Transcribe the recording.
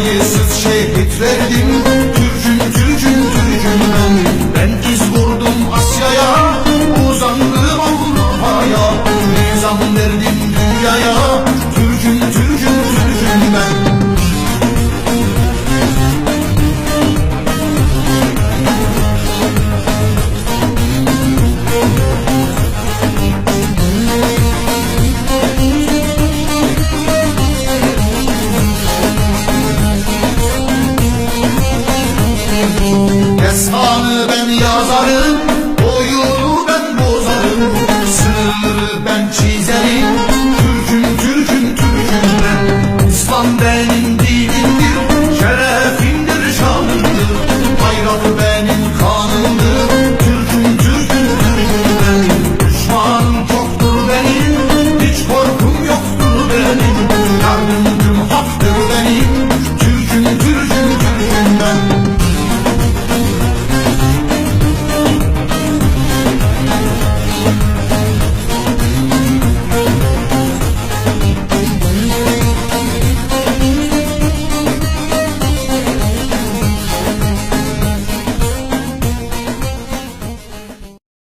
sayısız şehitlerdim yazarım.